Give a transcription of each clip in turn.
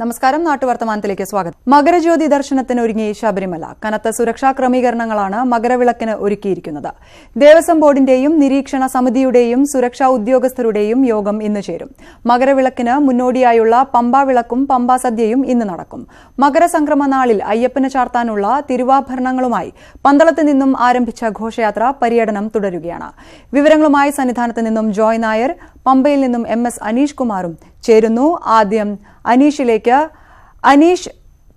നമസ്കാരം നാട്ടുവർത്തമാനത്തിലേക്ക് സ്വാഗതം. മകരജ്യോതി ദർശനത്തിന് ഒരുങ്ങി ശബരിമല കനത്ത സുരക്ഷാ ക്രമീകരണങ്ങളാണ് മകരവിളക്കിന് ഒരുക്കിയിരിക്കുന്നത്. ദേവസ്വം ബോർഡിന്റെയും നിരീക്ഷണ സമിതിയുടെയും സുരക്ഷാ ഉദ്യോഗസ്ഥരുടെയും യോഗം ഇന്ന് ചേരും. മകരവിളക്കിന് മുന്നോടിയായുള്ള പമ്പാവിളക്കും പമ്പാ സദ്യയും ഇന്ന് നടക്കും. മകരസംക്രമ നാളിൽ അയ്യപ്പന് ചാർത്താനുള്ള തിരുവാഭരണങ്ങളുമായി പന്തളത്ത് നിന്നും ആരംഭിച്ച ഘോഷയാത്ര പര്യടനം തുടരുകയാണ്. വിവരങ്ങളുമായി സന്നിധാനത്ത് നിന്നും ജോയ് നായർ പമ്പയിൽ നിന്നും എം എസ് അനീഷ് കുമാറും ചേരുന്നു. ആദ്യം അനീഷിലേക്ക്. അനീഷ്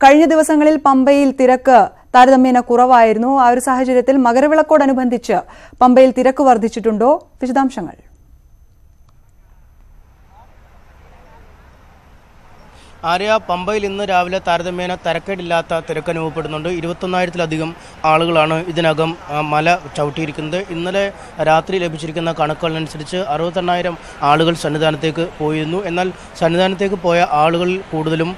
കഴിഞ്ഞ ദിവസങ്ങളിൽ പമ്പയിൽ തിരക്ക് താരതമ്യേന കുറവായിരുന്നു. ആ ഒരു സാഹചര്യത്തിൽ മകരവിളക്കോടനുബന്ധിച്ച് പമ്പയിൽ തിരക്ക് വർദ്ധിച്ചിട്ടുണ്ടോ? വിശദാംശങ്ങൾ. ആര്യ പമ്പയിൽ ഇന്ന് രാവിലെ താരതമ്യേന തരക്കേടില്ലാത്ത തിരക്ക് അനുഭവപ്പെടുന്നുണ്ട്. ഇരുപത്തൊന്നായിരത്തിലധികം ആളുകളാണ് ഇതിനകം മല ചവിട്ടിയിരിക്കുന്നത്. ഇന്നലെ രാത്രി ലഭിച്ചിരിക്കുന്ന കണക്കുകളനുസരിച്ച് അറുപത്തെണ്ണായിരം ആളുകൾ സന്നിധാനത്തേക്ക് പോയിരുന്നു. എന്നാൽ സന്നിധാനത്തേക്ക് പോയ ആളുകളിൽ കൂടുതലും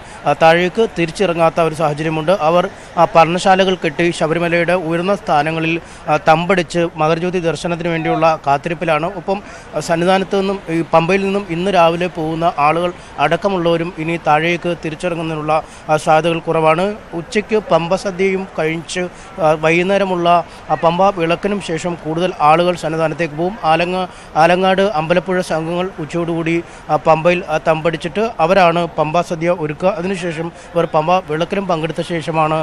താഴേക്ക് തിരിച്ചിറങ്ങാത്ത ഒരു സാഹചര്യമുണ്ട്. അവർ പർണശാലകൾ കെട്ടി ശബരിമലയുടെ ഉയർന്ന സ്ഥാനങ്ങളിൽ തമ്പടിച്ച് മകരജ്യോതി ദർശനത്തിന് വേണ്ടിയുള്ള കാത്തിരിപ്പിലാണ്. ഒപ്പം സന്നിധാനത്ത് നിന്നും പമ്പയിൽ നിന്നും ഇന്ന് രാവിലെ പോകുന്ന ആളുകൾ അടക്കമുള്ളവരും ഇനി താഴേക്ക് തിരിച്ചിറങ്ങുന്നതിനുള്ള സാധ്യതകൾ കുറവാണ്. ഉച്ചയ്ക്ക് പമ്പ സദ്യയും കഴിച്ച് വൈകുന്നേരമുള്ള പമ്പ വിളക്കിനും ശേഷം കൂടുതൽ ആളുകൾ സന്നിധാനത്തേക്ക് പോകും. ആലങ്ങ ആലങ്ങാട് അമ്പലപ്പുഴ സംഘങ്ങൾ ഉച്ചയോടുകൂടി പമ്പയിൽ തമ്പടിച്ചിട്ട് അവരാണ് പമ്പ സദ്യ ഒരുക്കുക. അതിനുശേഷം ഇവർ പമ്പ വിളക്കിനും പങ്കെടുത്ത ശേഷമാണ്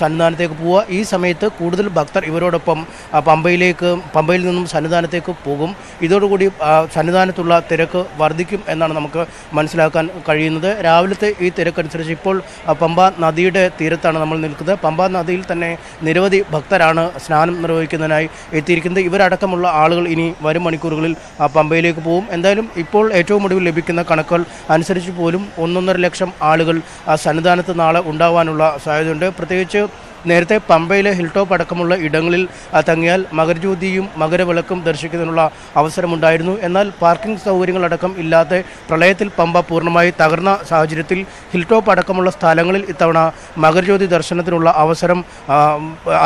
സന്നിധാനത്തേക്ക് പോവുക. ഈ സമയത്ത് കൂടുതൽ ഭക്തർ ഇവരോടൊപ്പം പമ്പയിലേക്ക് പമ്പയിൽ നിന്നും സന്നിധാനത്തേക്ക് പോകും. ഇതോടുകൂടി സന്നിധാനത്തുള്ള തിരക്ക് വർദ്ധിക്കും എന്നാണ് നമുക്ക് മനസ്സിലാക്കാൻ കഴിയുന്നത്. രാവിലത്തെ ഈ തിരക്കനുസരിച്ച് ഇപ്പോൾ പമ്പ നദിയുടെ തീരത്താണ് നമ്മൾ നിൽക്കുന്നത്. പമ്പ നദിയിൽ തന്നെ നിരവധി ഭക്തരാണ് സ്നാനം നിർവഹിക്കുന്നതിനായി എത്തിയിരിക്കുന്നത്. ഇവരടക്കമുള്ള ആളുകൾ ഇനി വരും മണിക്കൂറുകളിൽ പമ്പയിലേക്ക് പോകും. എന്തായാലും ഇപ്പോൾ ഏറ്റവും ഒടുവിൽ ലഭിക്കുന്ന കണക്കുകൾ അനുസരിച്ച് പോലും ഒന്നൊന്നര ലക്ഷം ആളുകൾ ആ, സന്നിധാനത്ത് നാളെ ഉണ്ടാവാനുള്ള സാധ്യതയുണ്ട്. പ്രത്യേകിച്ച് നേരത്തെ പമ്പയിലെ ഹിൽ ടോപ്പ് അടക്കമുള്ള ഇടങ്ങളിൽ തങ്ങിയാൽ മകരജ്യോതിയും മകരവിളക്കും ദർശിക്കുന്നതിനുള്ള അവസരമുണ്ടായിരുന്നു. എന്നാൽ പാർക്കിംഗ് സൗകര്യങ്ങളടക്കം ഇല്ലാതെ പ്രളയത്തിൽ പമ്പ പൂർണമായി തകർന്ന സാഹചര്യത്തിൽ ഹിൽ ടോപ്പ് അടക്കമുള്ള സ്ഥലങ്ങളിൽ ഇത്തവണ മകരജ്യോതി ദർശനത്തിനുള്ള അവസരം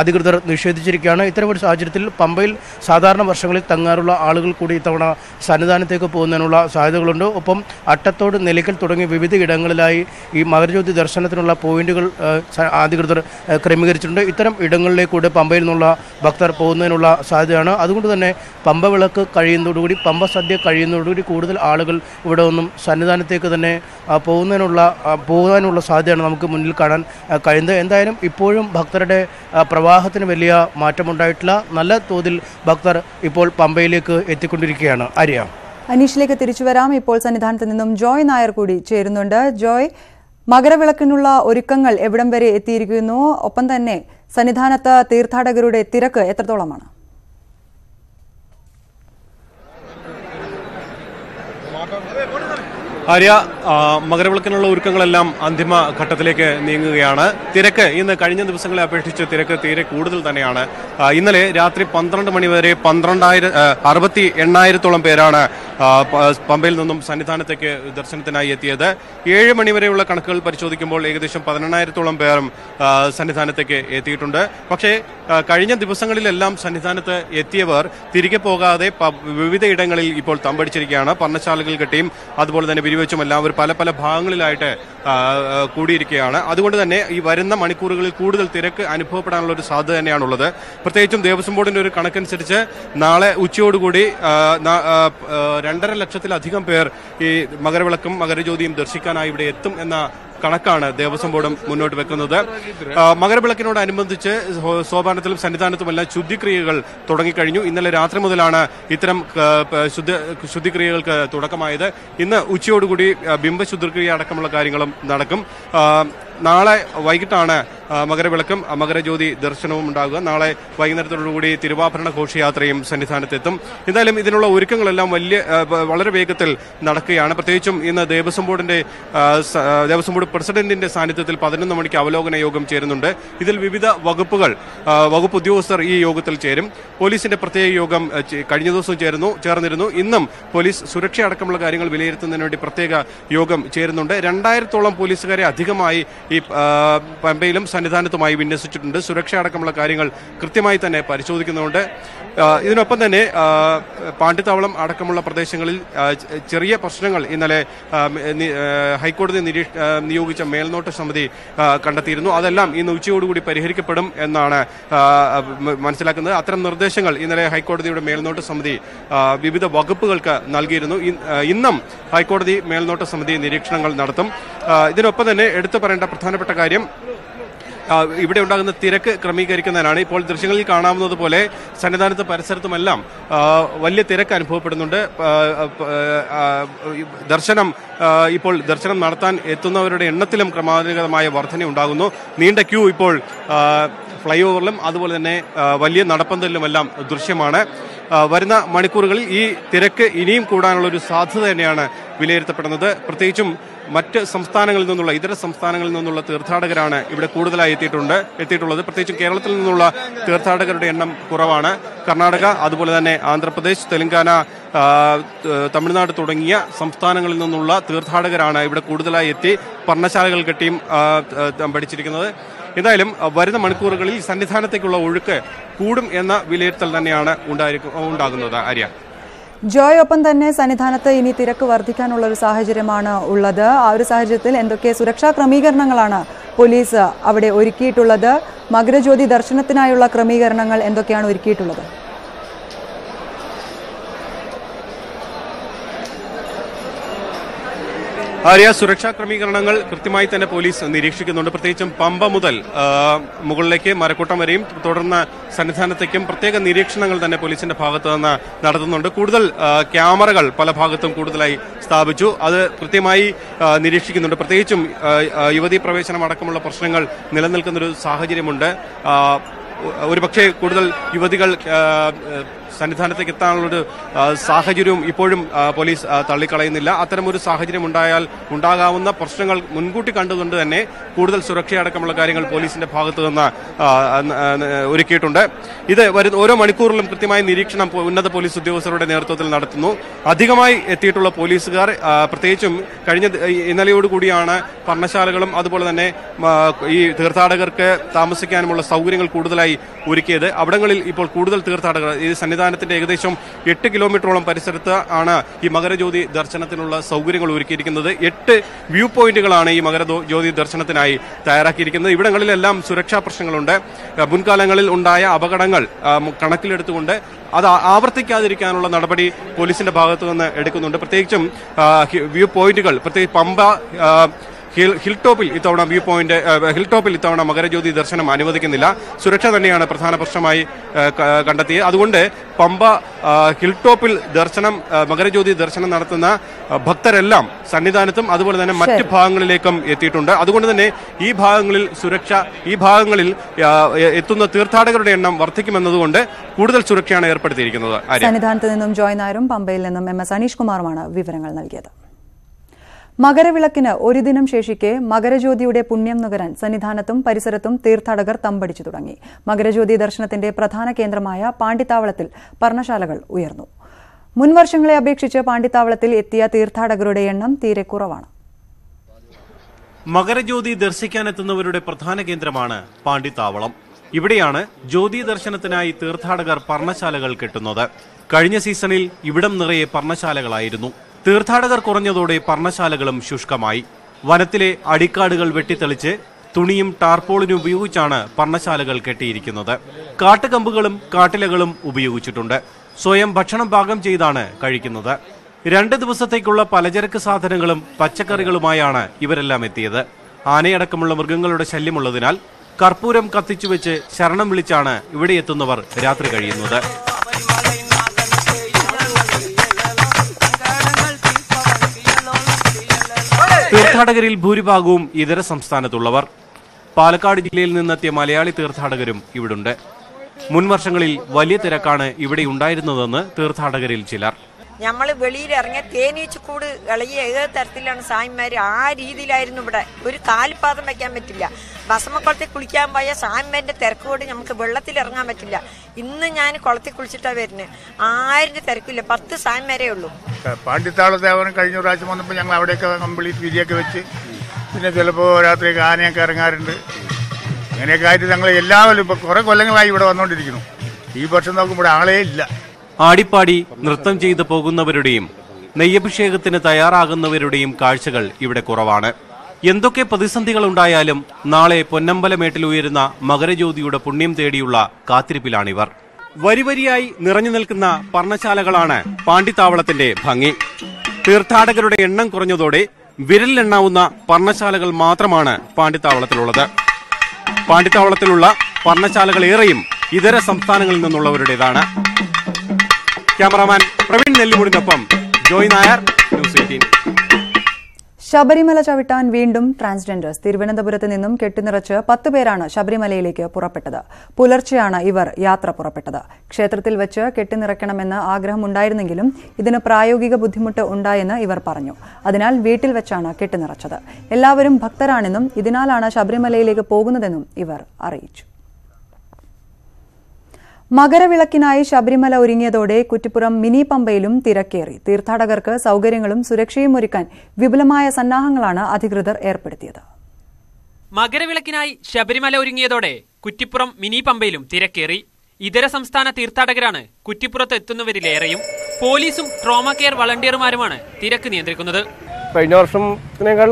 അധികൃതർ നിഷേധിച്ചിരിക്കുകയാണ്. ഇത്തരമൊരു സാഹചര്യത്തിൽ പമ്പയിൽ സാധാരണ വർഷങ്ങളിൽ തങ്ങാറുള്ള ആളുകൾ കൂടി ഇത്തവണ സന്നിധാനത്തേക്ക് പോകുന്നതിനുള്ള സാധ്യതകളുണ്ട്. ഒപ്പം അട്ടത്തോട് നിലയ്ക്കൽ തുടങ്ങി വിവിധ ഇടങ്ങളിലായി ഈ മകരജ്യോതി ദർശനത്തിനുള്ള പോയിന്റുകൾ അധികൃതർ ആ, ക്രമീകരിച്ചിട്ടുണ്ട് ഇത്തരം ഇടങ്ങളിലേക്കൂടെ പമ്പയിൽ നിന്നുള്ള ഭക്തർ പോകുന്നതിനുള്ള സാധ്യതയാണ്. അതുകൊണ്ട് തന്നെ പമ്പ വിളക്ക് കഴിയുന്നതോടുകൂടി പമ്പ സദ്യ കഴിയുന്നതോടുകൂടി കൂടുതൽ ആളുകൾ ഇവിടെ ഒന്നും സന്നിധാനത്തേക്ക് തന്നെ പോകുന്നതിനുള്ള പോകാനുള്ള സാധ്യതയാണ് നമുക്ക് മുന്നിൽ കാണാൻ കഴിയുന്നത്. എന്തായാലും ഇപ്പോഴും ഭക്തരുടെ പ്രവാഹത്തിന് വലിയ മാറ്റമുണ്ടായിട്ടില്ല. നല്ല തോതിൽ ഭക്തർ ഇപ്പോൾ പമ്പയിലേക്ക് എത്തിക്കൊണ്ടിരിക്കുകയാണ്. ആര്യ. അനീഷിലേക്ക് തിരിച്ചു വരാം. ഇപ്പോൾ സന്നിധാനത്ത് നിന്നും ജോയ് നായർ കൂടി ചേരുന്നുണ്ട്. ജോയ് മകരവിളക്കിനുള്ള ഒരുക്കങ്ങൾ എവിടം വരെ എത്തിയിരിക്കുന്നു? ഒപ്പം തന്നെ സന്നിധാനത്ത് തീർത്ഥാടകരുടെ തിരക്ക് എത്രത്തോളമാണ്? ആര്യ മകരവിളക്കിനുള്ള ഒരുക്കങ്ങളെല്ലാം അന്തിമ ഘട്ടത്തിലേക്ക് നീങ്ങുകയാണ്. തിരക്ക് ഇന്ന് കഴിഞ്ഞ ദിവസങ്ങളെ അപേക്ഷിച്ച് തിരക്ക് തീരെ കൂടുതൽ തന്നെയാണ്. ഇന്നലെ രാത്രി പന്ത്രണ്ട് മണി വരെ പന്ത്രണ്ടായിരം അറുപത്തി എണ്ണായിരത്തോളം പേരാണ് പമ്പയിൽ നിന്നും സന്നിധാനത്തേക്ക് ദർശനത്തിനായി എത്തിയത്. ഏഴ് മണിവരെയുള്ള കണക്കുകൾ പരിശോധിക്കുമ്പോൾ ഏകദേശം പതിനെണ്ണായിരത്തോളം പേരും സന്നിധാനത്തേക്ക് എത്തിയിട്ടുണ്ട്. പക്ഷേ കഴിഞ്ഞ ദിവസങ്ങളിലെല്ലാം സന്നിധാനത്ത് എത്തിയവർ തിരികെ പോകാതെ വിവിധ ഇടങ്ങളിൽ ഇപ്പോൾ തമ്പടിച്ചിരിക്കുകയാണ്. പർണശാലകൾ കെട്ടിയും അതുപോലെ തന്നെ വിരിവെച്ചും എല്ലാം അവർ പല പല ഭാഗങ്ങളിലായിട്ട് കൂടിയിരിക്കുകയാണ്. അതുകൊണ്ട് തന്നെ ഈ വരുന്ന മണിക്കൂറുകളിൽ കൂടുതൽ തിരക്ക് അനുഭവപ്പെടാനുള്ള ഒരു സാധ്യത തന്നെയാണുള്ളത്. പ്രത്യേകിച്ചും ദേവസ്വം ബോർഡിന്റെ ഒരു കണക്കനുസരിച്ച് നാളെ ഉച്ചയോടുകൂടി രണ്ടര ലക്ഷത്തിലധികം പേർ ഈ മകരവിളക്കും മകരജ്യോതിയും ദർശിക്കാനായി ഇവിടെ എത്തും എന്ന കണക്കാണ് ദേവസ്വം ബോർഡും മുന്നോട്ട് വെക്കുന്നത്. മകരവിളക്കിനോടനുബന്ധിച്ച് സോപാനത്തിലും സന്നിധാനത്തുമെല്ലാം ശുദ്ധിക്രിയകൾ തുടങ്ങിക്കഴിഞ്ഞു. ഇന്നലെ രാത്രി മുതലാണ് ഇത്തരം ശുദ്ധ ശുദ്ധിക്രിയകൾക്ക് തുടക്കമായത്. ഇന്ന് ഉച്ചയോടുകൂടി ബിംബ ബിംബശുദ്ധിക്രിയ അടക്കമുള്ള കാര്യങ്ങളും നടക്കും. നാളെ വൈകിട്ടാണ് മകരവിളക്കും മകരജ്യോതി ദർശനവും ഉണ്ടാകുക നാളെ വൈകുന്നേരത്തോടുകൂടി തിരുവാഭരണ ഘോഷയാത്രയും സന്നിധാനത്തെത്തും. എന്തായാലും ഇതിനുള്ള ഒരുക്കങ്ങളെല്ലാം വലിയ വളരെ വേഗത്തിൽ നടക്കുകയാണ്. പ്രത്യേകിച്ചും ഇന്ന് ദേവസ്വം ബോർഡിന്റെ ദേവസ്വം ബോർഡ് പ്രസിഡന്റിന്റെ സാന്നിധ്യത്തിൽ പതിനൊന്ന് മണിക്ക് അവലോകന യോഗം ചേരുന്നുണ്ട്. ഇതിൽ വിവിധ വകുപ്പുകൾ വകുപ്പ് ഉദ്യോഗസ്ഥർ ഈ യോഗത്തിൽ ചേരും. പോലീസിന്റെ പ്രത്യേക യോഗം കഴിഞ്ഞ ദിവസം ചേർന്നു ചേർന്നിരുന്നു. ഇന്നും പോലീസ് സുരക്ഷ അടക്കമുള്ള കാര്യങ്ങൾ വിലയിരുത്തുന്നതിന് വേണ്ടി പ്രത്യേക യോഗം ചേരുന്നുണ്ട്. രണ്ടായിരത്തോളം പോലീസുകാരെ അധികമായി ഈ പമ്പയിലും സന്നിധാനത്തുമായി വിന്യസിച്ചിട്ടുണ്ട്. സുരക്ഷ അടക്കമുള്ള കാര്യങ്ങൾ കൃത്യമായി തന്നെ പരിശോധിക്കുന്നുണ്ട്. ഇതിനൊപ്പം തന്നെ പാണ്ഡിത്താവളം അടക്കമുള്ള പ്രദേശങ്ങളിൽ ചെറിയ പ്രശ്നങ്ങൾ ഇന്നലെ ഹൈക്കോടതി നിയോഗിച്ച മേൽനോട്ട സമിതി കണ്ടെത്തിയിരുന്നു. അതെല്ലാം ഇന്ന് ഉച്ചയോടുകൂടി പരിഹരിക്കപ്പെടും എന്നാണ് മനസ്സിലാക്കുന്നത്. അത്തരം നിർദ്ദേശങ്ങൾ ഇന്നലെ ഹൈക്കോടതിയുടെ മേൽനോട്ട സമിതി വിവിധ വകുപ്പുകൾക്ക് നൽകിയിരുന്നു. ഇന്നും ഹൈക്കോടതി മേൽനോട്ട സമിതി നിരീക്ഷണങ്ങൾ നടത്തും. ഇതിനൊപ്പം തന്നെ എടുത്തു പറയേണ്ട പ്രധാനപ്പെട്ട കാര്യം ഇവിടെ ഉണ്ടാകുന്ന തിരക്ക് ക്രമീകരിക്കുന്നതിനാണ്. ഇപ്പോൾ ദൃശ്യങ്ങളിൽ കാണാവുന്നത് പോലെ സന്നിധാനത്ത് പരിസരത്തുമെല്ലാം വലിയ തിരക്ക് അനുഭവപ്പെടുന്നുണ്ട്. ദർശനം ഇപ്പോൾ ദർശനം നടത്താൻ എത്തുന്നവരുടെ എണ്ണത്തിലും ക്രമാനുഗതമായ വർധന ഉണ്ടാകുന്നു. നീണ്ട ക്യൂ ഇപ്പോൾ ഫ്ലൈ ഓവറിലും അതുപോലെ തന്നെ വലിയ നടപ്പന്തലിലുമെല്ലാം ദൃശ്യമാണ്. വരുന്ന മണിക്കൂറുകളിൽ ഈ തിരക്ക് ഇനിയും കൂടാനുള്ള ഒരു സാധ്യത തന്നെയാണ് വിലയിരുത്തപ്പെടുന്നത്. പ്രത്യേകിച്ചും മറ്റ് സംസ്ഥാനങ്ങളിൽ നിന്നുള്ള ഇതര സംസ്ഥാനങ്ങളിൽ നിന്നുള്ള തീർത്ഥാടകരാണ് ഇവിടെ കൂടുതലായി എത്തിയിട്ടുണ്ട് എത്തിയിട്ടുള്ളത്. പ്രത്യേകിച്ചും കേരളത്തിൽ നിന്നുള്ള തീർത്ഥാടകരുടെ എണ്ണം കുറവാണ്. കർണാടക അതുപോലെ തന്നെ ആന്ധ്രാപ്രദേശ് തെലങ്കാന തമിഴ്നാട് തുടങ്ങിയ സംസ്ഥാനങ്ങളിൽ നിന്നുള്ള തീർത്ഥാടകരാണ് ഇവിടെ കൂടുതലായി എത്തി പർണശാലകൾ കെട്ടിയും പഠിച്ചിരിക്കുന്നത്. എന്തായാലും വരുന്ന മണിക്കൂറുകളിൽ സന്നിധാനത്തേക്കുള്ള ഒഴുക്ക് കൂടും എന്ന വിലയിരുത്തൽ തന്നെയാണ് ഉണ്ടാകുന്നത് ആര്യ? ജോയ് ഒപ്പം തന്നെ സന്നിധാനത്ത് ഇനി തിരക്ക് വർദ്ധിക്കാനുള്ള ഒരു സാഹചര്യമാണ് ഉള്ളത്. ആ ഒരു സാഹചര്യത്തിൽ എന്തൊക്കെ സുരക്ഷാ ക്രമീകരണങ്ങളാണ് പോലീസ് അവിടെ ഒരുക്കിയിട്ടുള്ളത്? മകരജ്യോതി ദർശനത്തിനായുള്ള ക്രമീകരണങ്ങൾ എന്തൊക്കെയാണ് ഒരുക്കിയിട്ടുള്ളത്? ആര്യ സുരക്ഷാ ക്രമീകരണങ്ങൾ കൃത്യമായി തന്നെ പോലീസ് നിരീക്ഷിക്കുന്നുണ്ട്. പ്രത്യേകിച്ചും പമ്പ മുതൽ മുകളിലേക്ക് മരക്കൂട്ടം വരെയും തുടർന്ന് സന്നിധാനത്തേക്കും പ്രത്യേക നിരീക്ഷണങ്ങൾ തന്നെ പോലീസിന്റെ ഭാഗത്ത് നിന്ന് നടത്തുന്നുണ്ട്. കൂടുതൽ ക്യാമറകൾ പല ഭാഗത്തും കൂടുതലായി സ്ഥാപിച്ചു. അത് കൃത്യമായി നിരീക്ഷിക്കുന്നുണ്ട്. പ്രത്യേകിച്ചും യുവതീ പ്രവേശനം അടക്കമുള്ള പ്രശ്നങ്ങൾ നിലനിൽക്കുന്നൊരു സാഹചര്യമുണ്ട്. ഒരുപക്ഷെ ഒരു പക്ഷേ കൂടുതൽ യുവതികൾ സന്നിധാനത്തേക്ക് എത്താനുള്ളൊരു സാഹചര്യവും ഇപ്പോഴും പോലീസ് തള്ളിക്കളയുന്നില്ല. അത്തരമൊരു സാഹചര്യം ഉണ്ടായാൽ ഉണ്ടാകാവുന്ന പ്രശ്നങ്ങൾ മുൻകൂട്ടി കണ്ടുകൊണ്ട് തന്നെ കൂടുതൽ സുരക്ഷയടക്കമുള്ള കാര്യങ്ങൾ പോലീസിന്റെ ഭാഗത്തു നിന്ന് ഒരുക്കിയിട്ടുണ്ട്. ഇത് വരുന്ന ഓരോ മണിക്കൂറിലും കൃത്യമായ നിരീക്ഷണം ഉന്നത പോലീസ് ഉദ്യോഗസ്ഥരുടെ നേതൃത്വത്തിൽ നടത്തുന്നു. അധികമായി എത്തിയിട്ടുള്ള പോലീസുകാർ പ്രത്യേകിച്ചും കഴിഞ്ഞ ഇന്നലെയോടുകൂടിയാണ് പർണശാലകളും അതുപോലെ തന്നെ ഈ തീർത്ഥാടകർക്ക് താമസിക്കാനുമുള്ള സൗകര്യങ്ങൾ കൂടുതലായി ഒരുക്കിയത്. അവിടങ്ങളിൽ ഇപ്പോൾ കൂടുതൽ തീർത്ഥാടകർ ഈ സന്നിധാനത്തിന്റെ ഏകദേശം എട്ട് കിലോമീറ്ററോളം പരിസരത്ത് ആണ് ഈ മകരജ്യോതി ദർശനത്തിനുള്ള സൗകര്യങ്ങൾ ഒരുക്കിയിരിക്കുന്നത്. എട്ട് വ്യൂ പോയിന്റുകളാണ് ഈ മകരജ്യോതി ദർശനത്തിനായി തയ്യാറാക്കിയിരിക്കുന്നത്. ഇവിടങ്ങളിലെല്ലാം സുരക്ഷാ പ്രശ്നങ്ങളുണ്ട്. മുൻകാലങ്ങളിൽ ഉണ്ടായ അപകടങ്ങൾ കണക്കിലെടുത്തുകൊണ്ട് അത് ആവർത്തിക്കാതിരിക്കാനുള്ള നടപടി പോലീസിന്റെ ഭാഗത്തു നിന്ന് എടുക്കുന്നുണ്ട്. പ്രത്യേകിച്ചും വ്യൂ പോയിന്റുകൾ പ്രത്യേകിച്ച് പമ്പ ഹിൽ ഹിൽ ടോപ്പിൽ ഇത്തവണ വ്യൂ പോയിന്റ് ഹിൽ ടോപ്പിൽ ഇത്തവണ മകരജ്യോതി ദർശനം അനുവദിക്കുന്നില്ല. സുരക്ഷ തന്നെയാണ് പ്രധാന പ്രശ്നമായി കണ്ടെത്തിയത്. അതുകൊണ്ട് പമ്പ ഹിൽ ടോപ്പിൽ ദർശനം മകരജ്യോതി ദർശനം നടത്തുന്ന ഭക്തരെല്ലാം സന്നിധാനത്തും അതുപോലെ തന്നെ മറ്റ് ഭാഗങ്ങളിലേക്കും എത്തിയിട്ടുണ്ട്. അതുകൊണ്ട് തന്നെ ഈ ഭാഗങ്ങളിൽ സുരക്ഷ ഈ ഭാഗങ്ങളിൽ എത്തുന്ന തീർത്ഥാടകരുടെ എണ്ണം വർദ്ധിക്കുമെന്നതുകൊണ്ട് കൂടുതൽ സുരക്ഷയാണ് ഏർപ്പെടുത്തിയിരിക്കുന്നത്. സന്നിധാനത്ത് നിന്നും ജോയ് നായരും പമ്പയിൽ നിന്നും എം എസ് അനീഷ് കുമാറുമാണ് വിവരങ്ങൾ നൽകിയത്. മകരവിളക്കിന് ഒരു ദിനം ശേഷിക്കെ മകരജ്യോതിയുടെ പുണ്യം നുകരാൻ സന്നിധാനത്തും പരിസരത്തും തീർത്ഥാടകർ തമ്പടിച്ചു തുടങ്ങി. മകരജ്യോതി ദർശനത്തിന്റെ പ്രധാന കേന്ദ്രമായ പാണ്ടിത്താവളത്തിൽ പർണശാലകൾ ഉയർന്നു. മുൻവർഷങ്ങളെ അപേക്ഷിച്ച് പാണ്ടിത്താവളത്തിൽ എത്തിയ തീർത്ഥാടകരുടെ എണ്ണം തീരെ കുറവാണ്. മകരജ്യോതി ദർശിക്കാനെത്തുന്നവരുടെ പ്രധാന കേന്ദ്രമാണ് പാണ്ടിത്താവളം. ഇവിടെയാണ് ജ്യോതി ദർശനത്തിനായി തീർത്ഥാടകർ പർണശാലകൾ കെട്ടുന്നത്. കഴിഞ്ഞ സീസണിൽ ഇവിടം നിറയെ പർണശാലകളായിരുന്നു. തീർത്ഥാടകർ കുറഞ്ഞതോടെ പർണശാലകളും ശുഷ്കമായി. വനത്തിലെ അടിക്കാടുകൾ വെട്ടിത്തെളിച്ച് തുണിയും ടാർപോളിനും ഉപയോഗിച്ചാണ് പർണശാലകൾ കെട്ടിയിരിക്കുന്നത്. കാട്ടുകമ്പുകളും കാട്ടിലകളും ഉപയോഗിച്ചിട്ടുണ്ട്. സ്വയം ഭക്ഷണം പാകം ചെയ്താണ് കഴിക്കുന്നത്. രണ്ട് ദിവസത്തേക്കുള്ള പലചരക്ക് സാധനങ്ങളും പച്ചക്കറികളുമായാണ് ഇവരെല്ലാം എത്തിയത്. ആനയടക്കമുള്ള മൃഗങ്ങളുടെ ശല്യമുള്ളതിനാൽ കർപ്പൂരം കത്തിച്ചുവെച്ച് ശരണം വിളിച്ചാണ് ഇവിടെ എത്തുന്നവർ രാത്രി കഴിയുന്നത്. തീർത്ഥാടകരിൽ ഭൂരിഭാഗവും ഇതര സംസ്ഥാനത്തുള്ളവർ. പാലക്കാട് ജില്ലയിൽ നിന്നെത്തിയ മലയാളി തീർത്ഥാടകരും ഇവിടുണ്ട്. മുൻവർഷങ്ങളിൽ വലിയ തിരക്കാണ് ഇവിടെ ഉണ്ടായിരുന്നതെന്ന് തീർത്ഥാടകരിൽ ചിലർ. നമ്മൾ വെളിയിൽ ഇറങ്ങിയ തേനീച്ചക്കൂട് ഇളകിയ ഏത് തരത്തിലാണ് സായിമാര് ആ രീതിയിലായിരുന്നു ഇവിടെ. ഒരു കാൽപാദം വയ്ക്കാൻ പറ്റില്ല. ഭസമക്കുളത്തിൽ കുളിക്കാൻ പോയ തിരക്ക് കൊണ്ട് നമുക്ക് വെള്ളത്തിൽ ഇറങ്ങാൻ പറ്റില്ല. ഇന്ന് ഞാൻ കുളത്തിൽ കുളിച്ചിട്ടാ വരുന്നത് ആരിന്റെ തിരക്കില്ല. പത്ത് സായിമാരേ ഉള്ളൂ. പാണ്ടിത്താള ദേവനം കഴിഞ്ഞ പ്രാവശ്യം വന്നപ്പോൾ ഞങ്ങൾ അവിടെയൊക്കെ കംപ്ലീറ്റ് വിരിയൊക്കെ വെച്ച്. പിന്നെ ചിലപ്പോൾ രാത്രി ആനയൊക്കെ ഇറങ്ങാറുണ്ട്. അങ്ങനെയൊക്കെ ആയിട്ട് ഞങ്ങൾ എല്ലാവരും ഇപ്പോൾ കുറേ കൊല്ലങ്ങളായി ഇവിടെ വന്നുകൊണ്ടിരിക്കുന്നു ഈ വർഷം നോക്കുമ്പോൾ ആളേ ഇല്ല. ആടിപ്പാടി നൃത്തം ചെയ്തു പോകുന്നവരുടെയും നെയ്യഭിഷേകത്തിന് തയ്യാറാകുന്നവരുടെയും കാഴ്ചകൾ ഇവിടെ കുറവാണ്. എന്തൊക്കെ പ്രതിസന്ധികൾ ഉണ്ടായാലും നാളെ പൊന്നമ്പലമേട്ടിൽ ഉയരുന്ന മകരജ്യോതിയുടെ പുണ്യം തേടിയുള്ള കാത്തിരിപ്പിലാണിവർ. വരിവരിയായി നിറഞ്ഞു നിൽക്കുന്ന പർണശാലകളാണ് പാണ്ടിത്താവളത്തിന്റെ ഭംഗി. തീർത്ഥാടകരുടെ എണ്ണം കുറഞ്ഞതോടെ വിരലിലെണ്ണാവുന്ന പർണശാലകൾ മാത്രമാണ് പാണ്ടിത്താവളത്തിലുള്ളത് പാണ്ടിത്താവളത്തിലുള്ള പർണശാലകൾ ഏറെയും ഇതര സംസ്ഥാനങ്ങളിൽ നിന്നുള്ളവരുടേതാണ്. ക്യാമറാമാൻ പ്രവീൺ നെല്ലിമുടിനൊപ്പം ജോയ് നായർ ന്യൂസ് എയ്റ്റീൻ. ശബരിമല ചവിട്ടാൻ വീണ്ടും ട്രാൻസ്ജെൻഡേഴ്സ്. തിരുവനന്തപുരത്ത് നിന്നും കെട്ടിനിറച്ച് പത്ത് പേരാണ് ശബരിമലയിലേക്ക് പുറപ്പെട്ടത്. പുലർച്ചെയാണ് ഇവർ യാത്ര പുറപ്പെട്ടത്. ക്ഷേത്രത്തിൽ വെച്ച് കെട്ടിനിറക്കണമെന്ന് ആഗ്രഹമുണ്ടായിരുന്നെങ്കിലും ഇതിന് പ്രായോഗിക ബുദ്ധിമുട്ട് ഉണ്ടായെന്ന് ഇവർ പറഞ്ഞു. അതിനാൽ വീട്ടിൽ വെച്ചാണ് കെട്ടിനിറച്ചത്. എല്ലാവരും ഭക്തരാണെന്നും ഇതിനാലാണ് ശബരിമലയിലേക്ക് പോകുന്നതെന്നും ഇവർ അറിയിച്ചു. മകരവിളക്കിനായി ശബരിമല ഒരുങ്ങിയതോടെ കുറ്റിപ്പുറം മിനി പമ്പയിലും തിരക്കേറി. തീർത്ഥാടകർക്ക് സൌകര്യങ്ങളും സുരക്ഷയും ഒരുക്കാൻ വിപുലമായ സന്നാഹങ്ങളാണ് അധികൃതർ ഏർപ്പെടുത്തിയത്. മകരവിളക്കിനായി ശബരിമല ഒരുങ്ങിയതോടെ കുറ്റിപ്പുറം മിനി പമ്പയിലും തിരക്കേറി. ഇതര സംസ്ഥാന തീർത്ഥാടകരാണ് കുറ്റിപ്പുറത്ത് എത്തുന്നവരിലേറെയും പോലീസും ട്രോമ കെയർ വളണ്ടിയർമാരുമാണ് തിരക്ക് നിയന്ത്രിക്കുന്നത്. കഴിഞ്ഞ വർഷം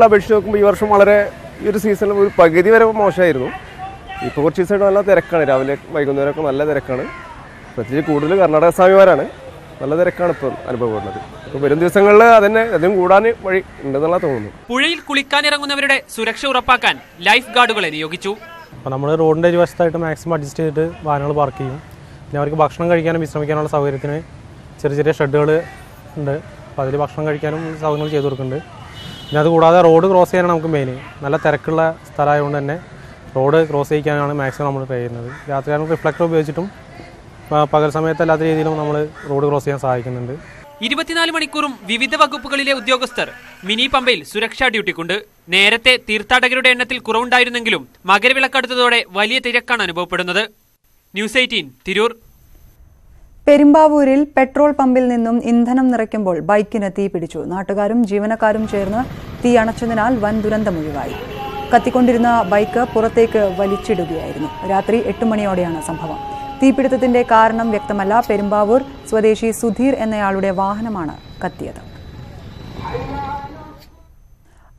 അപേക്ഷിച്ച് നോക്കുമ്പോൾ ഈ വർഷം വളരെ ഈ ഒരു സീസണിൽ ഒരു പകുതി വരെ മോശമായിരുന്നു. ഇപ്പോൾ കുറച്ച് ദിവസമായിട്ട് നല്ല തിരക്കാണ്. രാവിലെ വൈകുന്നേരമൊക്കെ നല്ല തിരക്കാണ്. പ്രത്യേകിച്ച് കൂടുതൽ കർണാടക സ്വാമിമാരാണ്. നല്ല തിരക്കാണ് ഇപ്പം അനുഭവപ്പെടുന്നത്. ഇപ്പോൾ വരും ദിവസങ്ങളിൽ അതന്നെ അതിനും കൂടാൻ വഴി ഉണ്ടെന്നുള്ള തോന്നുന്നു. പുഴയിൽ കുളിക്കാൻ ഇറങ്ങുന്നവരുടെ സുരക്ഷ ഉറപ്പാക്കാൻ ലൈഫ് ഗാർഡുകളെ നിയോഗിച്ചു. അപ്പോൾ നമ്മൾ റോഡിന്റെ ഒരു വശത്തായിട്ട് മാക്സിമം അഡ്ജസ്റ്റ് ചെയ്തിട്ട് വാഹനങ്ങൾ പാർക്ക് ചെയ്യും. പിന്നെ അവർക്ക് ഭക്ഷണം കഴിക്കാനും വിശ്രമിക്കാനുള്ള സൗകര്യത്തിന് ചെറിയ ചെറിയ ഷെഡുകൾ ഉണ്ട്. അപ്പോൾ അതിൽ ഭക്ഷണം കഴിക്കാനും സൗകര്യങ്ങൾ ചെയ്തു കൊടുക്കുന്നുണ്ട്. പിന്നെ അത് കൂടാതെ റോഡ് ക്രോസ് ചെയ്യാനാണ് നമുക്ക് മെയിൻ നല്ല തിരക്കുള്ള സ്ഥലമായതുകൊണ്ട് തന്നെ റോഡ് ക്രോസ് ചെയ്യിക്കാനാണ് മാക്സിമം നമ്മൾ ട്രൈ ചെയ്യുന്നത്. രാത്രികാലം റിഫ്ലക്ടർ ഉപയോഗിച്ചിട്ടും പകൽ സമയത്ത് അല്ലാത്ത രീതിയിലും നമ്മൾ റോഡ് ക്രോസ് ചെയ്യാൻ സഹായിക്കുന്നുണ്ട്. ഇരുപത്തിനാല് മണിക്കൂറും വിവിധ വകുപ്പുകളിലെ ഉദ്യോഗസ്ഥർ മിനി പമ്പയിൽ സുരക്ഷാ ഡ്യൂട്ടിക്കുണ്ട്. നേരത്തെ തീർത്ഥാടകരുടെ എണ്ണത്തിൽ കുറവുണ്ടായിരുന്നെങ്കിലും മകരവിളക്കടുത്തതോടെ വലിയ തിരക്കാണ് അനുഭവപ്പെടുന്നത്. News eighteen Tirur. പെരുമ്പാവൂരിൽ പെട്രോൾ പമ്പിൽ നിന്നും ഇന്ധനം നിറയ്ക്കുമ്പോൾ ബൈക്കിന് തീ പിടിച്ചു. നാട്ടുകാരും ജീവനക്കാരും ചേർന്ന് തീ അണച്ചതിനാൽ വൻ ദുരന്തമൊഴിവായി. കത്തിക്കൊണ്ടിരുന്ന ബൈക്ക് പുറത്തേക്ക് വലിച്ചിടുകയായിരുന്നു. രാത്രി എട്ട് മണിയോടെയാണ് സംഭവം. തീപിടുത്തത്തിന്റെ കാരണം വ്യക്തമല്ല. പെരുമ്പാവൂർ സ്വദേശി സുധീർ എന്നയാളുടെ വാഹനമാണ് കത്തിയത്.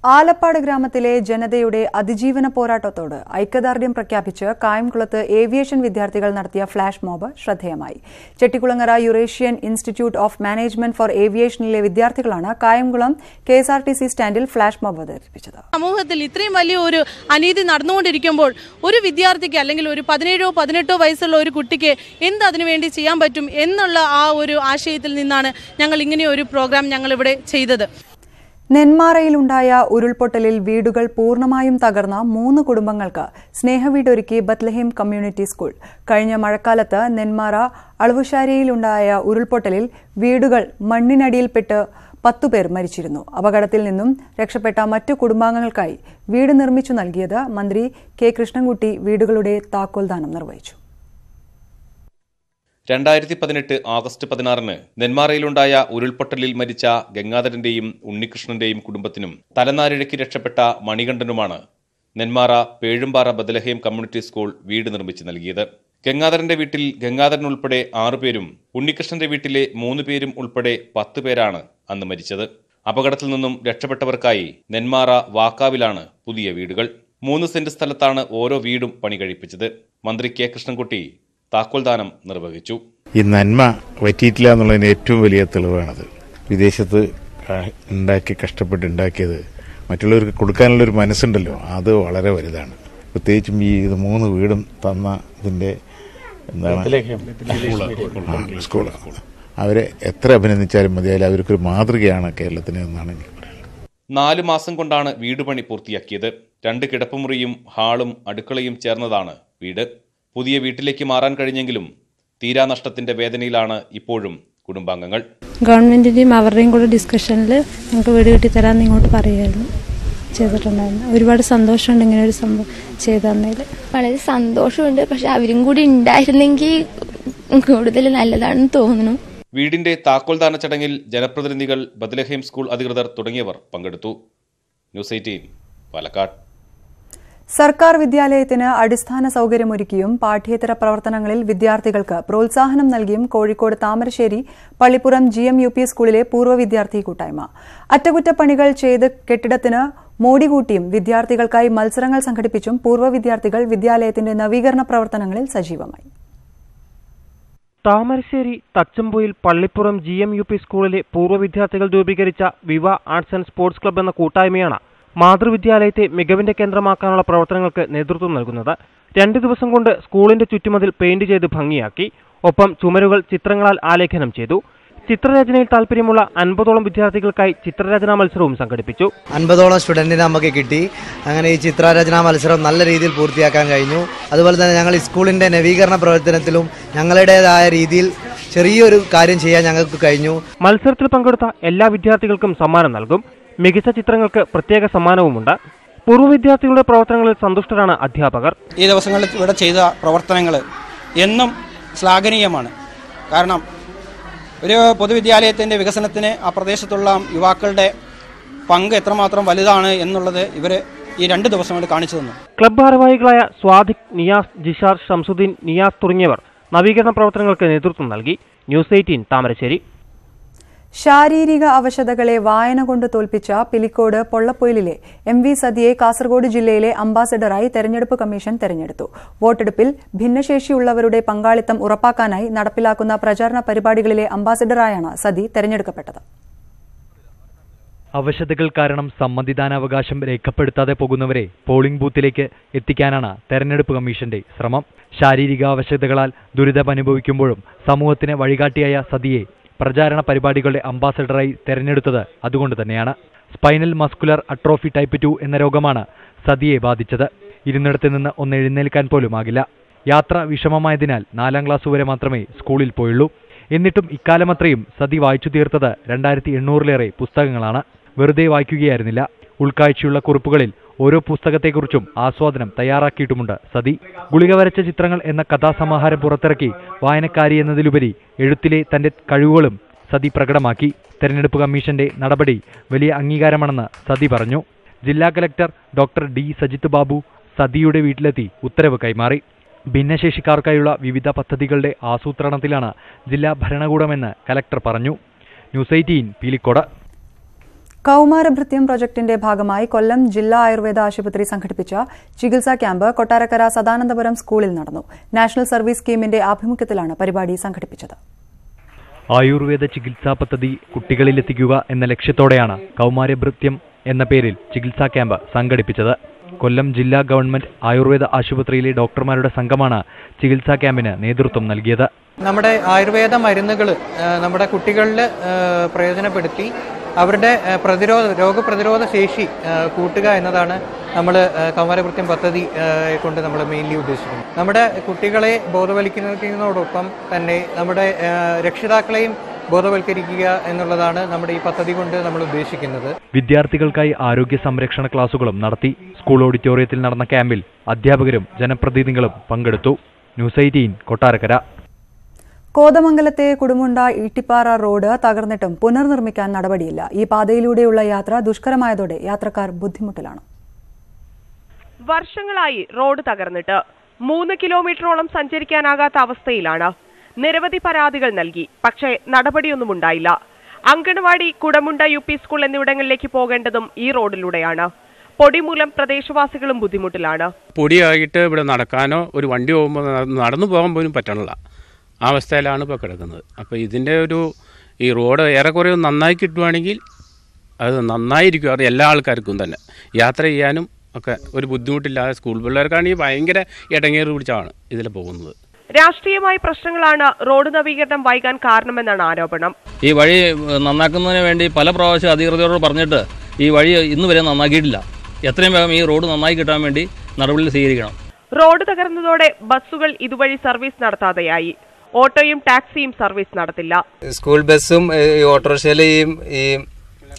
ആലപ്പാട് ഗ്രാമത്തിലെ ജനതയുടെ അതിജീവന പോരാട്ടത്തോട് ഐക്യദാർഢ്യം പ്രഖ്യാപിച്ച് കായംകുളത്ത് ഏവിയേഷൻ വിദ്യാർത്ഥികൾ നടത്തിയ ഫ്ളാഷ് മോബ് ശ്രദ്ധേയമായി. Chettikulangara Eurasian institute of management for ഏവിയേഷനിലെ വിദ്യാർത്ഥികളാണ് Kayamkulam K S R T C സ്റ്റാൻഡിൽ ഫ്ളാഷ് മോബ് അവതരിപ്പിച്ചത്. സമൂഹത്തിൽ ഇത്രയും വലിയ ഒരു അനീതി നടന്നുകൊണ്ടിരിക്കുമ്പോൾ ഒരു വിദ്യാർത്ഥിക്ക് അല്ലെങ്കിൽ ഒരു പതിനേഴോ പതിനെട്ടോ വയസ്സുള്ള ഒരു കുട്ടിക്ക് എന്ത് അതിനുവേണ്ടി ചെയ്യാൻ പറ്റും എന്നുള്ള ആ ഒരു ആശയത്തിൽ നിന്നാണ് ഞങ്ങൾ ഇങ്ങനെ ഒരു പ്രോഗ്രാം ഞങ്ങൾ ഇവിടെ ചെയ്തത്. നെന്മാറയിലുണ്ടായ ഉരുൾപൊട്ടലിൽ വീടുകൾ പൂർണമായും തകർന്ന മൂന്ന് കുടുംബങ്ങൾക്ക് സ്നേഹവീടൊരുക്കി ബത്ലഹേം കമ്മ്യൂണിറ്റി സ്കൂൾ. കഴിഞ്ഞ മഴക്കാലത്ത് നെന്മാറ അളവുശാരിയിലുണ്ടായ ഉരുൾപൊട്ടലിൽ വീടുകൾ മണ്ണിനടിയിൽപ്പെട്ട് പത്തുപേർ മരിച്ചിരുന്നു. അപകടത്തിൽ നിന്നും രക്ഷപ്പെട്ട മറ്റു കുടുംബാംഗങ്ങൾക്കായി വീട് നിർമ്മിച്ചു നൽകിയത് മന്ത്രി കെ കൃഷ്ണൻകുട്ടി വീടുകളുടെ താക്കോൽദാനം നിർവഹിച്ചു. രണ്ടായിരത്തി പതിനെട്ട് ആഗസ്റ്റ് പതിനാറിന് നെന്മാറയിലുണ്ടായ ഉരുൾപൊട്ടലിൽ മരിച്ച ഗംഗാധരന്റെയും ഉണ്ണികൃഷ്ണന്റെയും കുടുംബത്തിനും തലനാരിഴയ്ക്ക് രക്ഷപ്പെട്ട മണികണ്ഠനുമാണ് Nenmara Pezhumpara Bethlehem community school വീട് നിർമ്മിച്ചു നൽകിയത്. ഗംഗാധരന്റെ വീട്ടിൽ ഗംഗാധരൻ ഉൾപ്പെടെ ആറുപേരും ഉണ്ണികൃഷ്ണന്റെ വീട്ടിലെ മൂന്ന് പേരും ഉൾപ്പെടെ പത്ത് പേരാണ് അന്ന് മരിച്ചത്. അപകടത്തിൽ നിന്നും രക്ഷപ്പെട്ടവർക്കായി നെന്മാറ വാക്കാവിലാണ് പുതിയ വീടുകൾ. മൂന്ന് സെന്റ് സ്ഥലത്താണ് ഓരോ വീടും പണി കഴിപ്പിച്ചത്. മന്ത്രി കെ കൃഷ്ണൻകുട്ടി താക്കോൽദാനം നിർവഹിച്ചു. ഈ നന്മ പറ്റിയിട്ടില്ല എന്നുള്ളതിന് ഏറ്റവും വലിയ തെളിവാണത്. വിദേശത്ത് ഉണ്ടാക്കി കഷ്ടപ്പെട്ട് ഉണ്ടാക്കിയത് മറ്റുള്ളവർക്ക് കൊടുക്കാനുള്ളൊരു മനസ്സുണ്ടല്ലോ അത് വളരെ വലുതാണ്. പ്രത്യേകിച്ചും ഈ ഇത് മൂന്ന് വീടും തന്ന ഇതിന്റെ എന്താണ്? സ്കൂളാണ് അവരെ എത്ര അഭിനന്ദിച്ചാലും മതിയായാലും അവർക്കൊരു മാതൃകയാണ് കേരളത്തിന് എന്നാണ് എനിക്ക് നാലു മാസം കൊണ്ടാണ് വീട് പണി പൂർത്തിയാക്കിയത്. രണ്ട് കിടപ്പുമുറിയും ഹാളും അടുക്കളയും ചേർന്നതാണ് വീട്. പുതിയ വീട്ടിലേക്ക് മാറാൻ കഴിഞ്ഞെങ്കിലും തീരാനഷ്ടത്തിന്റെ വേദനയിലാണ് ഇപ്പോഴും കുടുംബാംഗങ്ങൾ. ഗവൺമെന്റിന്റെയും അവരുടെയും കൂടെ ഡിസ്കഷനിൽ ഞങ്ങൾക്ക് വീട് കെട്ടിത്തരാമെന്ന് ഇങ്ങോട്ട് പറയുമായിരുന്നു ചെയ്തിട്ടുണ്ടായിരുന്നു. ഒരുപാട് സന്തോഷമുണ്ട് ഇങ്ങനെ ഒരു സംഭവം ചെയ്തു തന്നതിൽ വളരെ സന്തോഷമുണ്ട്. പക്ഷെ അവരും കൂടി ഉണ്ടായിരുന്നെങ്കിൽ കൂടുതൽ നല്ലതാണെന്ന് തോന്നുന്നു. വീടിന്റെ താക്കോൽദാന ചടങ്ങിൽ ജനപ്രതിനിധികൾ ബദലഹേം സ്കൂൾ അധികൃതർ തുടങ്ങിയവർ പങ്കെടുത്തു. News eighteen Palakkad. സർക്കാർ വിദ്യാലയത്തിന് അടിസ്ഥാന സൌകര്യമൊരുക്കിയും പാഠ്യേതര പ്രവർത്തനങ്ങളിൽ വിദ്യാർത്ഥികൾക്ക് പ്രോത്സാഹനം നൽകിയും Kozhikode Thamarassery Pallippuram G M U P സ്കൂളിലെ പൂർവ വിദ്യാർത്ഥി കൂട്ടായ്മ. അറ്റകുറ്റപ്പണികൾ ചെയ്ത് കെട്ടിടത്തിന് മോടികൂട്ടിയും വിദ്യാർത്ഥികൾക്കായി മത്സരങ്ങൾ സംഘടിപ്പിച്ചും പൂർവ വിദ്യാർത്ഥികൾ വിദ്യാലയത്തിന്റെ നവീകരണ പ്രവർത്തനങ്ങളിൽ സജീവമായി. Thamarassery Thachampoyil Pallippuram G M U P സ്കൂളിലെ പൂർവ വിദ്യാർത്ഥികൾ രൂപീകരിച്ച വിവ ആർട്സ് ആൻഡ് സ്പോർട്സ് ക്ലബ് എന്ന കൂട്ടായ്മയാണ് മാതൃവിദ്യാലയത്തെ മികവിന്റെ കേന്ദ്രമാക്കാനുള്ള പ്രവർത്തനങ്ങൾക്ക് നേതൃത്വം നൽകുന്നത്. രണ്ടു ദിവസം കൊണ്ട് സ്കൂളിന്റെ ചുറ്റുമതിൽ പെയിന്റ് ചെയ്ത് ഭംഗിയാക്കി. ഒപ്പം ചുമരുകൾ ചിത്രങ്ങളാൽ ആലേഖനം ചെയ്തു. ചിത്രരചനയിൽ താല്പര്യമുള്ള അൻപതോളം വിദ്യാർത്ഥികൾക്കായി ചിത്രരചനാ മത്സരവും സംഘടിപ്പിച്ചു. അൻപതോളം സ്റ്റുഡന്റിനെ നമുക്ക് കിട്ടി. അങ്ങനെ ഈ ചിത്രരചനാ മത്സരം നല്ല രീതിയിൽ പൂർത്തിയാക്കാൻ കഴിഞ്ഞു. അതുപോലെ തന്നെ ഞങ്ങൾ സ്കൂളിന്റെ സ്കൂളിന്റെ നവീകരണ പ്രവർത്തനത്തിലും ഞങ്ങളുടേതായ രീതിയിൽ ചെറിയൊരു കാര്യം ചെയ്യാൻ ഞങ്ങൾക്ക് കഴിഞ്ഞു. മത്സരത്തിൽ പങ്കെടുത്ത എല്ലാ വിദ്യാർത്ഥികൾക്കും സമ്മാനം നൽകും. മികച്ച ചിത്രങ്ങൾക്ക് പ്രത്യേക സമ്മാനവുമുണ്ട്. പൂർവ വിദ്യാർത്ഥികളുടെ പ്രവർത്തനങ്ങളിൽ സന്തുഷ്ടരാണ് അധ്യാപകർ. ഈ ദിവസങ്ങളിൽ ഇവിടെ ചെയ്ത പ്രവർത്തനങ്ങൾ എന്നും ശ്ലാഘനീയമാണ്. കാരണം ഒരു പൊതുവിദ്യാലയത്തിന്റെ വികസനത്തിന് ആ പ്രദേശത്തുള്ള യുവാക്കളുടെ പങ്ക് എത്രമാത്രം വലുതാണ് എന്നുള്ളത് ഇവർ ഈ രണ്ട് ദിവസം കൊണ്ട് കാണിച്ചു തന്നു. ക്ലബ് ഭാരവാഹികളായ സ്വാദിഖ് നിയാസ് ജിഷാർ ഷംസുദ്ദീൻ നിയാസ് തുടങ്ങിയവർ നവീകരണ പ്രവർത്തനങ്ങൾക്ക് നേതൃത്വം നൽകി. News eighteen Thamarassery. ശാരീരിക അവശതകളെ വായന കൊണ്ട് തോൽപ്പിച്ച പിലിക്കോട് പൊള്ളപ്പൊയിലിലെ എം വി സതിയെ കാസർഗോഡ് ജില്ലയിലെ അംബാസഡറായി തെരഞ്ഞെടുപ്പ് കമ്മീഷൻ തെരഞ്ഞെടുത്തു. വോട്ടെടുപ്പിൽ ഭിന്നശേഷിയുള്ളവരുടെ പങ്കാളിത്തം ഉറപ്പാക്കാനായി നടപ്പിലാക്കുന്ന പ്രചാരണ പരിപാടികളിലെ അംബാസഡറായാണ് സതി തെരഞ്ഞെടുക്കപ്പെട്ടത്. അവശതകൾ കാരണം സമ്മതിദാനാവകാശം രേഖപ്പെടുത്താതെ പോകുന്നവരെ പോളിംഗ് ബൂത്തിലേക്ക് എത്തിക്കാനാണ് തെരഞ്ഞെടുപ്പ് കമ്മീഷന്റെ ശ്രമം. ശാരീരിക അവശതകളാൽ ദുരിതമനുഭവിക്കുമ്പോഴും സമൂഹത്തിന് വഴികാട്ടിയായ സതിയെ പ്രചാരണ പരിപാടികളുടെ അംബാസഡറായി തെരഞ്ഞെടുത്തത് അതുകൊണ്ട് തന്നെയാണ്. Spinal muscular atrophy type two എന്ന രോഗമാണ് സതിയെ ബാധിച്ചത്. ഇരുന്നിടത്ത് നിന്ന് ഒന്ന് എഴുന്നേൽക്കാൻ പോലും ആകില്ല. യാത്ര വിഷമമായതിനാൽ നാലാം ക്ലാസ് വരെ മാത്രമേ സ്കൂളിൽ പോയുള്ളൂ. എന്നിട്ടും ഇക്കാലമത്രയും സതി വായിച്ചു തീർത്തത് രണ്ടായിരത്തി എണ്ണൂറിലേറെ പുസ്തകങ്ങളാണ്. വെറുതെ വായിക്കുകയായിരുന്നില്ല. ഉൾക്കാഴ്ചയുള്ള കുറിപ്പുകളിൽ ഓരോ പുസ്തകത്തെക്കുറിച്ചും ആസ്വാദനം തയ്യാറാക്കിയിട്ടുമുണ്ട്. സതി ഗുളിക വരച്ച ചിത്രങ്ങൾ എന്ന കഥാസമാഹാരം പുറത്തിറക്കി വായനക്കാരി എന്നതിലുപരി എഴുത്തിലെ തന്റെ കഴിവുകളും സതി പ്രകടമാക്കി. തെരഞ്ഞെടുപ്പ് കമ്മീഷന്റെ നടപടി വലിയ അംഗീകാരമാണെന്ന് സതി പറഞ്ഞു. ജില്ലാ collector doctor D Sajith Babu സതിയുടെ വീട്ടിലെത്തി ഉത്തരവ് കൈമാറി. ഭിന്നശേഷിക്കാർക്കായുള്ള വിവിധ പദ്ധതികളുടെ ആസൂത്രണത്തിലാണ് ജില്ലാ ഭരണകൂടമെന്ന് കലക്ടർ പറഞ്ഞു. News eighteen Peelikode. കൗമാരഭൃത്യം പ്രൊജക്ടിന്റെ ഭാഗമായി കൊല്ലം ജില്ലാ ആയുർവേദ ആശുപത്രി സംഘടിപ്പിച്ച ചികിത്സാ ക്യാമ്പ് കൊട്ടാരക്കര സദാനന്ദപുരം സ്കൂളിൽ നടന്നു. നാഷണൽ സർവീസ് സ്കീമിന്റെ ആഭിമുഖ്യത്തിലാണ് പരിപാടി സംഘടിപ്പിച്ചത്. ആയുർവേദ ചികിത്സാ പദ്ധതി കുട്ടികളിലെത്തിക്കുക എന്ന ലക്ഷ്യത്തോടെയാണ് കൌമാരഭൃത്യം എന്ന പേരിൽ ചികിത്സാ ക്യാമ്പ് സംഘടിപ്പിച്ചത്. കൊല്ലം ജില്ലാ ഗവൺമെന്റ് ആയുർവേദ ആശുപത്രിയിലെ ഡോക്ടർമാരുടെ സംഘമാണ് ചികിത്സാ ക്യാമ്പിന് നേതൃത്വം നൽകിയത്. നമ്മുടെ ആയുർവേദ മരുന്നുകൾ നമ്മുടെ കുട്ടികളിൽ പ്രയോജനപ്പെടുത്തി അവരുടെ പ്രതിരോധ രോഗപ്രതിരോധ ശേഷി കൂട്ടുക എന്നതാണ് നമ്മൾ കൗമാരകൃത്യം പദ്ധതി കൊണ്ട് നമ്മൾ മെയിൻലി ഉദ്ദേശിക്കുന്നത്. നമ്മുടെ കുട്ടികളെ ബോധവൽക്കരിക്കുന്നതോടൊപ്പം തന്നെ നമ്മുടെ രക്ഷിതാക്കളെയും ബോധവൽക്കരിക്കുക എന്നുള്ളതാണ് നമ്മുടെ ഈ പദ്ധതി കൊണ്ട് നമ്മൾ ഉദ്ദേശിക്കുന്നത്. വിദ്യാർത്ഥികൾക്കായി ആരോഗ്യ സംരക്ഷണ ക്ലാസുകളും നടത്തി സ്കൂൾ ഓഡിറ്റോറിയത്തിൽ നടന്ന ക്യാമ്പിൽ അധ്യാപകരും ജനപ്രതിനിധികളും പങ്കെടുത്തു. News eighteen Kottarakkara. കോതമംഗലത്തെ Kudumunda Eettippara road തകർന്നിട്ടും പുനർനിർമ്മിക്കാൻ നടപടിയില്ല. ഈ പാതയിലൂടെയുള്ള യാത്ര ദുഷ്കരമായതോടെ യാത്രക്കാർ ബുദ്ധിമുട്ടിലാണ്. വർഷങ്ങളായി റോഡ് തകർന്നിട്ട് മൂന്ന് കിലോമീറ്ററോളം സഞ്ചരിക്കാനാകാത്ത അവസ്ഥയിലാണ് നിരവധി പരാതികൾ നൽകി. പക്ഷേ നടപടിയൊന്നും ഉണ്ടായില്ല. അങ്കണവാടി കുടമുണ്ട യു പി സ്കൂൾ എന്നിവിടങ്ങളിലേക്ക് പോകേണ്ടതും ഈ റോഡിലൂടെയാണ്. പൊടി മൂലം പ്രദേശവാസികളും ബുദ്ധിമുട്ടിലാണ്. പൊടിയായിട്ട് ഇവിടെ നടക്കാനോ ഒരു വണ്ടി പോകുമ്പോൾ നടന്നു പോകാൻ പോലും പറ്റണില്ല. അവസ്ഥയിലാണ് ഇപ്പോൾ കിടക്കുന്നത്. അപ്പോൾ ഇതിന്റെ ഒരു ഈ റോഡ് ഏറെക്കുറെ ഒന്ന് നന്നായി കിട്ടുവാണെങ്കിൽ അത് നന്നായിരിക്കും. അത് എല്ലാ ആൾക്കാർക്കും തന്നെ. യാത്ര ചെയ്യാനും ഒക്കെ ഒരു ബുദ്ധിമുട്ടില്ലാതെ സ്കൂൾ പിള്ളേർക്കാണെങ്കിൽ ഭയങ്കര ഇടങ്ങേറ് പിടിച്ചാണ് ഇതിൽ പോകുന്നത്. രാഷ്ട്രീയമായ പ്രശ്നങ്ങളാണ് റോഡ് നവീകരണം വൈകാൻ കാരണമെന്നാണ് ആരോപണം. ഈ വഴി നന്നാക്കുന്നതിന് വേണ്ടി പല പ്രാവശ്യം അധികൃതരോട് പറഞ്ഞിട്ട് ഈ വഴി ഇന്ന് വരെ നന്നാക്കിയിട്ടില്ല. എത്രയും വേഗം ഈ റോഡ് നന്നായി കിട്ടാൻ വേണ്ടി നടപടികൾ സ്വീകരിക്കണം. റോഡ് തകർന്നതോടെ ബസ്സുകൾ ഇതുവഴി സർവീസ് നടത്താതെയായി. ഓട്ടോയും ടാക്സിയും സർവീസ് നടത്തില്ല. സ്കൂൾ ബസ്സും ഈ ഓട്ടോറിക്ഷയിലെയും ഈ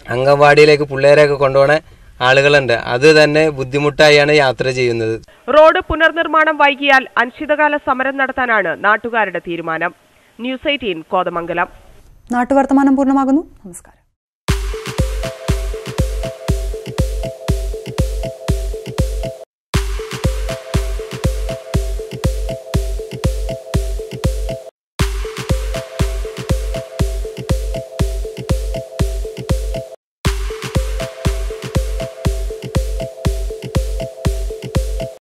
അംഗൻവാടിയിലേക്ക് പിള്ളേരെയൊക്കെ കൊണ്ടുപോണ ആളുകളുണ്ട്. അത് തന്നെ ബുദ്ധിമുട്ടായാണ് യാത്ര ചെയ്യുന്നത്. റോഡ് പുനർനിർമ്മാണം വൈകിയാൽ അനിശ്ചിതകാല സമരം നടത്താനാണ് നാട്ടുകാരുടെ തീരുമാനം. News eighteen Kothamangalam. നാട്ടുവർത്തമാനം പൂർണമാകുന്നു. നമസ്കാരം.